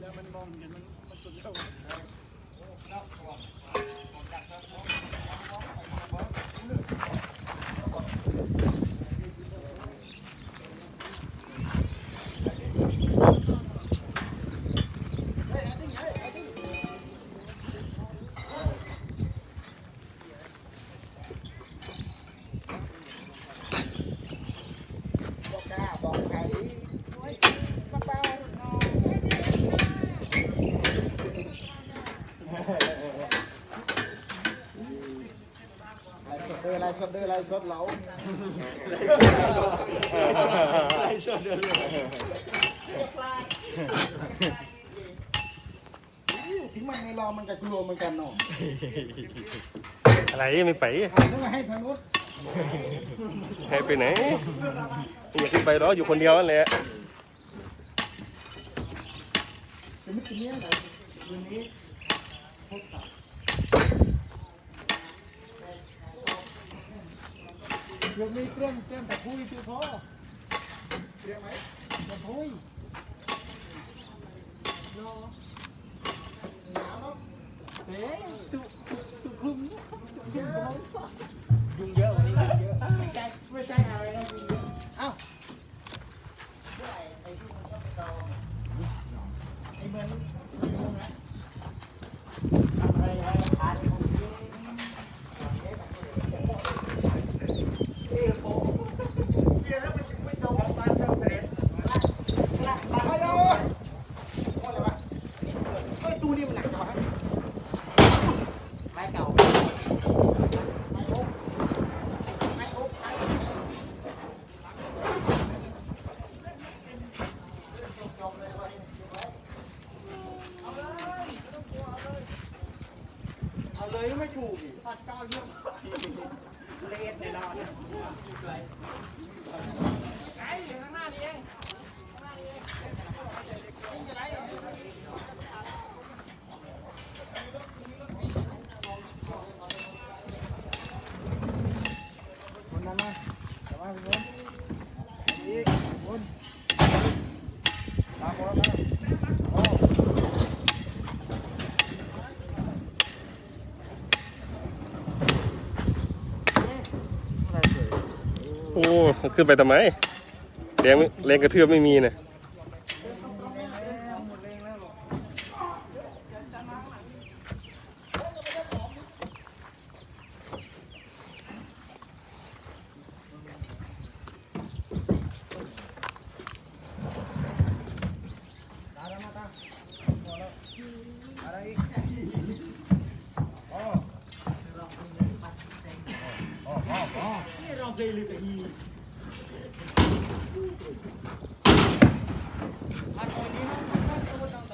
แล้วมันบองเห็นมันมันสุดยอดกล้าบอกใครโอ้ยมาเปล่าเนาะไลฟ์ส ดเด้อไลฟ์สดเด้อไลฟ์สดเหลาถึงมันไม่รอมันก็กลัวเหมือนกันเนาะอะไรไม่ไปอะนึกว่าให้ทางนู้นให้ไปไหนไม่อยากขึ้นไปหรอกอยู่คนเดียวนั่นแหละจะไม่กินเนี้ยไหนคืนนี้พบกับ เดี๋ยวมีเครื่องเครื่องแต่คุยคือพอเรียกไหมแต่คุยเนาะหนาวเนาะเอ๊ะตุตุตุคลุมเยอะยุงเยอะวันนี้ยุงเยอะไม่ใช่ไม่ใช่อะไรนะยุงเยอะเอ้าไอ้ที่มันก็เตาไอ้เหมือนยุงนะทำอะไรอะไรขาดของเยอะเอ๊ะโอ้เดี๋ยวแล้วมันจะไม่ตรงกับตาเซลล์เสร็จละละไปเอาโอ้อะไรวะเอ้ยตู้นี่มันหนักจังวะไม้เก่าไม้โอ๊กไม้โอ๊กไม้ เอาเลยไม่ถูกอีกพัดเก้าเยี่ยมเลสแน่นอน คนนั้นนะแต่ว่าเป็นคนอีกคนตามคนแล้วนะโอ้ โอ้ ขึ้นไปทำไมแรงแรงกระเทือบไม่มีนะ อะไรอีกโอ้โอ้โอ้โอ้ นี่เราเคยลืมแต่อี พัดคนนี้นะพัดตัวต้องไป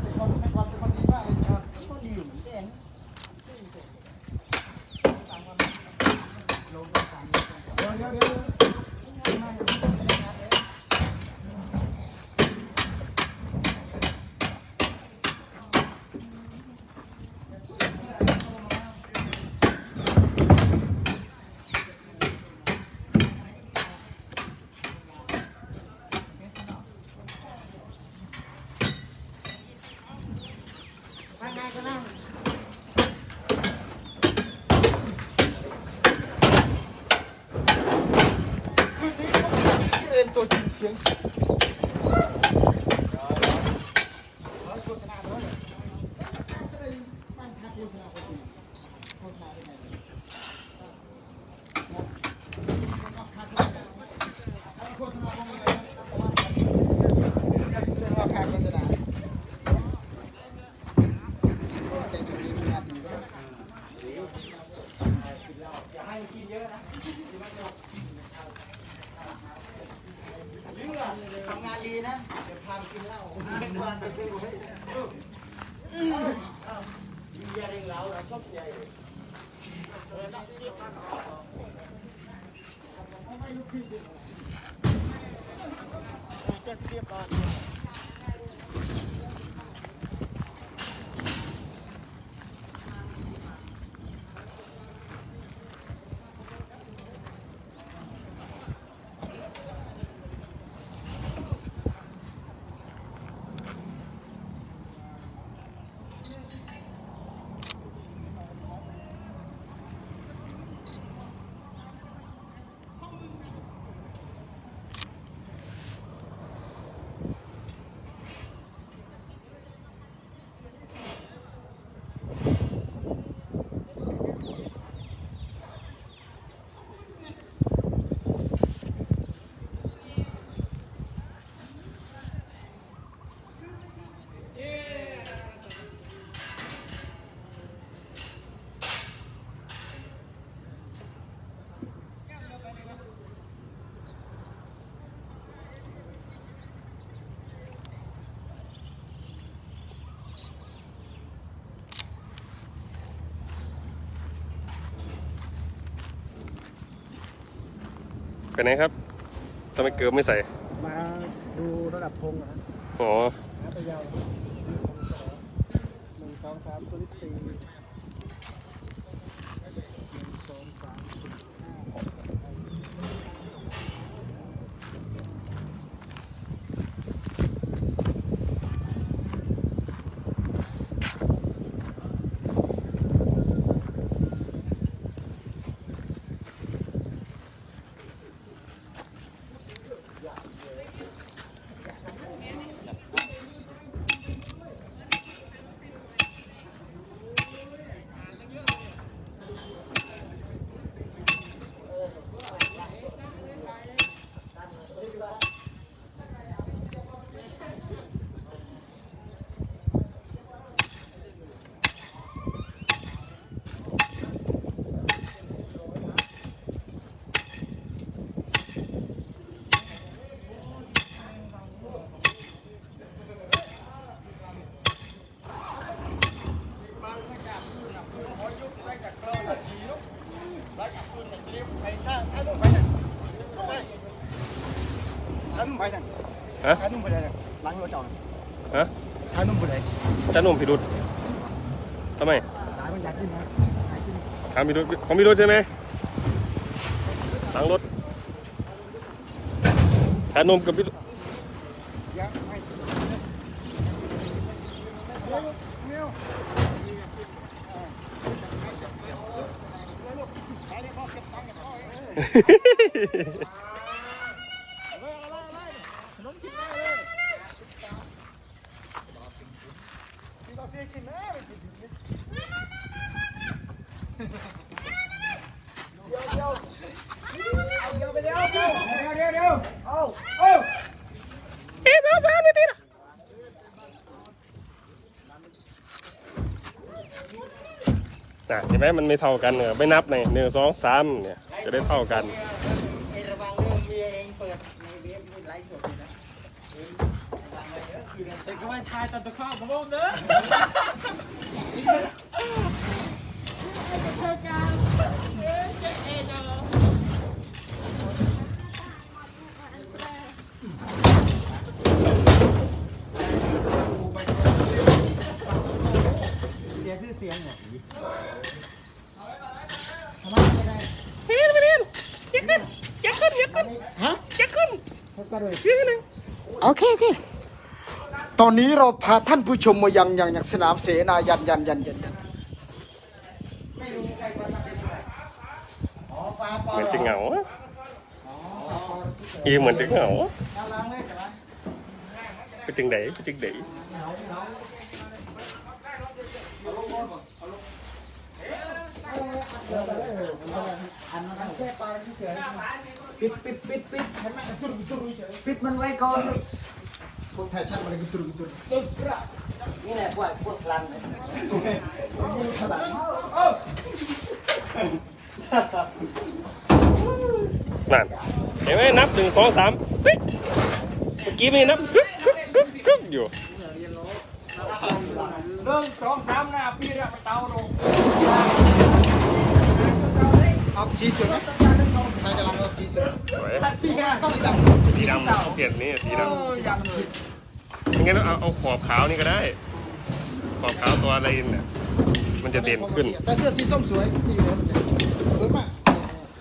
เป็นคนเป็นคนเป็นคนดีมากเลยครับ คนดีอยู่เหมือนกัน เดี๋ยวเดี๋ยวเดี๋ยว ไปไงกันนั่งเอ็นตัวจริงเสียงโฆษณาด้วยโฆษณาบ้านค้าโฆษณาโฆษณาโฆษณาได้ไงโฆษณาของอะไรเรื่องราคาโฆษณาแต่จุดนี้งานดีด้วย อย่าให้กินเยอะนะเลือกทำงานดีนะ เดี๋ยวพาไปกินเหล้าเป็นวันจะดูให้มี ยาเร่งเล้าเราชอบ ไปไหนครับทำไมเกิบไม่ใส่ มาดูระดับธงนะอ๋อ นะไปยาวหนึ่งสองสามตัวที่สี่หนึ่งสองสามสี่ห้า ท่านนุ่มไปไหน ฮะ ท่านนุ่มไปไหนล้างรถจอด ฮะ ท่านนุ่มไปไหน จานุ่มพิรุษทำไมร้านมันอยากกินนะอยากกินถามพิรุษของพิรุษใช่ไหมหลังรถจานุ่มกับพิรุษเร็วเร็วขายได้พ่อเก็บตังค์กับพ่อเองเอาเลยเอาเลยเอาเลยขนมกินได้เลยกินต่อเสียกินนะไม่กินเดี๋ยวเดี๋ยวเดี๋ยวไปเดี๋ยวเดี๋ยวเดี๋ยวเดี๋ยวเอาเอา เอ๊ะสองสามไม่ติดอะน่ะเห็น ไหมมันไม่เท่ากันเนี่ยไม่นับเนี่ยหนึ่งสองสามเนี่ยจะได้เท่ากันไอ้ระวังเรื่องเมียเองเปิดในเว็บไลฟ์สดเลยนะเองระวังไว้เด้อคือเนี่ยแต่ก็ไม่ทายตัดตะข้าวกับผมเด้อ เโอเคโอเคตอนนี้เราพาท่านผู้ชมมายังยังยังสนามเสนายันยันยันยันยันไม่รู้ใครว่าทำเป็นอะไรอ๋อฟ้าปอเหมือนจะเหงาอะอีเหมือนจะเหงาอะน่ารักเลยแต่ว่าไปจึงไหนไปจึงไหนอันนั้นแค่ปลาเฉยปิดปิดปิดปิดปิดมันไว้ก่อน พวกไทยชัดมาเลยกุตุรุกุตุรุนี่แหละพวกพวกพลันเลยนั่นเห็นไหมนับหนึ่งสองสามปิ๊กเมื่อกี้ไม่นับกึ๊กกึ๊กกึ๊กกึ๊กอยู่เรื่องสองสามหน้าพี่เรียกไปเตาลงเอาสีสวยไหมไทยกำลังเอาสีสวยสวยสีดำสีดำเปลี่ยนนี่สีดำ สีดำมันผิดงั้นเอาเอาขอบขาวนี่ก็ได้ ขอบขาวตัวอะไรเนี่ยมันจะเด่นขึ้น แต่เสื้อสีส้มสวยนี่อยู่แล้วสวยมาก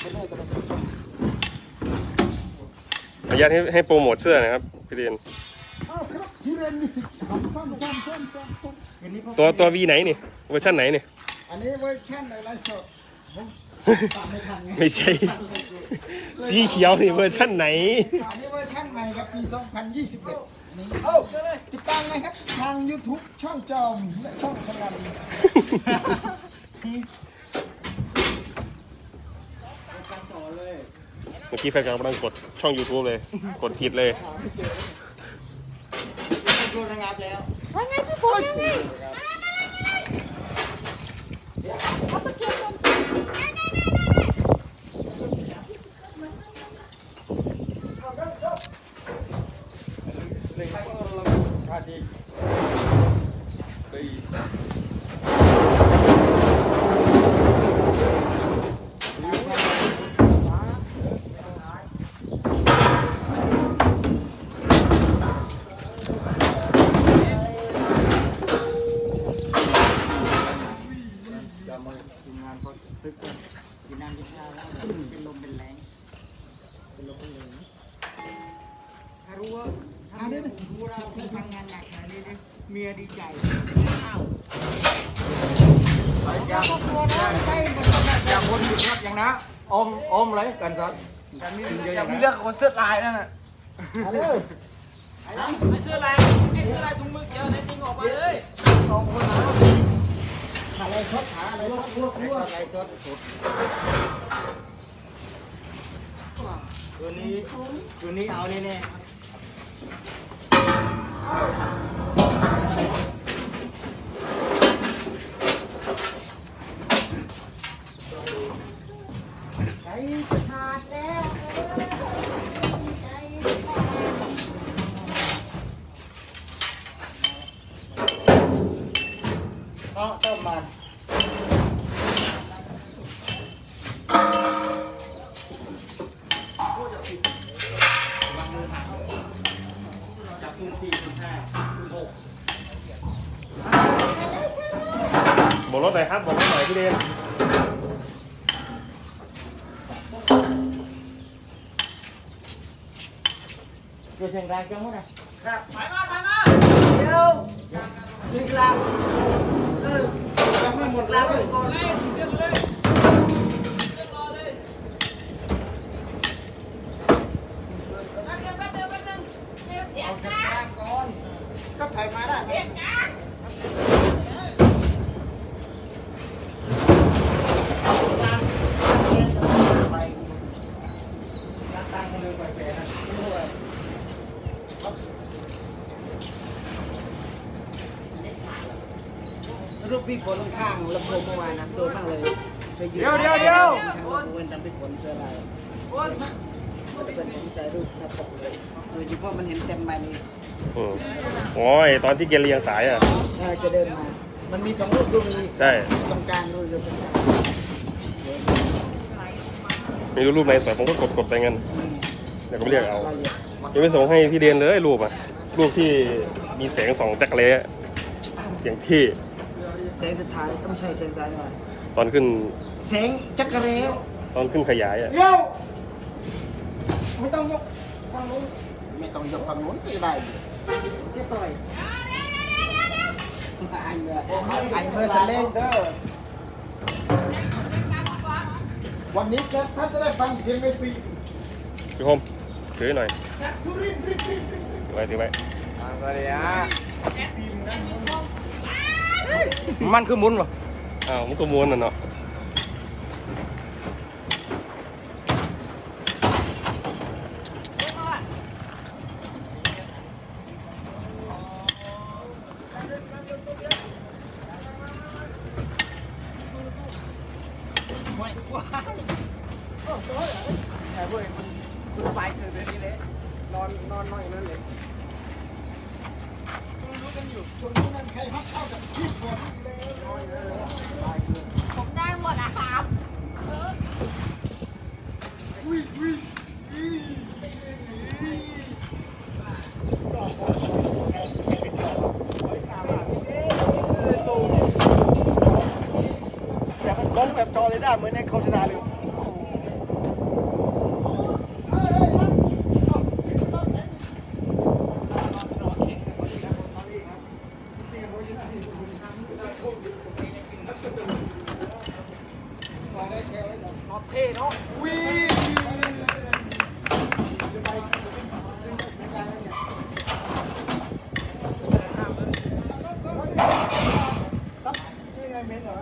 เป็นได้กำลังสีส้มอนุญาตให้ให้โปรโมทเสื้อหนะครับพี่เรียนอ้าวครับพี่เรนมิสิกซ้ำซ้ำซ้ำซ้ำซ้ำซ้ำเห็นนี้พวกตัวตัววีไหนนี่เวอร์ชันไหนนี่อันนี้เวอร์ชันในไลฟ์สดผมตามไม่ทันไงไม่ใช่ สีเขียวนี่เวอร์ชันไหน อันนี้เวอร์ชันใหม่ครับปี2021 นี่ติดตามนะครับ ทาง YouTube ช่องจอมและช่องสงัดเมื่อกี้แฟนคลับกำลังกดช่อง YouTube เลย กดผิดเลย โดนระงับแล้วว่าไงพี่ฝนยังไงเอาไปเก็บลง เจะมาทีมงานก็ตึกกันกินน้ำกินข้าวแล้วเป็นลมเป็นแรงเป็นลมเป็นแรงถ้ารู้ว่าถ้ารู้เราที่ทำงานหนักขนาดนี้เมียดีใจอย่างอย่างคนอยู่ครับอย่างนะอมอมเลยกันครับกันนี่เยอะอย่าง มี นี้ เรื่องคนเสื้อลายนั่นน่ะเอาเลยไอ้เสื้อลายไอ้เสื้อลายถุงมือเกี่ยวในจริงออกมาเลยสองคนนะขาอะไรสดขาอะไรสดครัวครัวอะไรสดสดตัวนี้ตัวนี้เอาแน่ๆใจ จากคูณสี่คูณห้าคูณหกบอกรถหน่อยครับบอกรถ ก็ถ่มาได้เสียงนะไปตั้งตั้งกันเลยไปแปรนะรูปพี่ฝนข้างลำโพงเมื่อวานนะโซนมากเลยเดี๋ยวเดี๋ยวเดี๋ยวทางลำโพงตามพี่ฝนเจออะไรจะเป็นผมใส่รูปหน้าปกเลยโดยเฉพาะมันเห็นเต็มใบนี้ อืมโอ้ยตอนที่แกเรียงสายอะ เออจะเดินมา มันมีสองรูปรูปหนึงใช่ ตรงกลางรูปเดียวกันไม่รู้รูปไหนสวยผมก็กดกดไปงั้นเดี๋ยวก็ไปเรียกเอารายละเอียดยังไม่ส่งให้พี่เดนเลยรูปอะรูปที่มีแสงสองแตกเละอย่างที่แสงสุดท้ายก็ไม่ใช่แสงสุดท้ายนี่หว่าตอนขึ้นแสงจักรเรวตอนขึ้นขยายอะเดี๋ยวไม่ต้องยกฝั่งนู้นไม่ต้องยกฝั่งนู้นก็ได้ เรียบร้อยไอ้เมื่อไอ้เมื่อสเลงเด้อวันนี้จะท่านจะไเข้าชนะเลยเท่นี่ไงเม้นเหรอ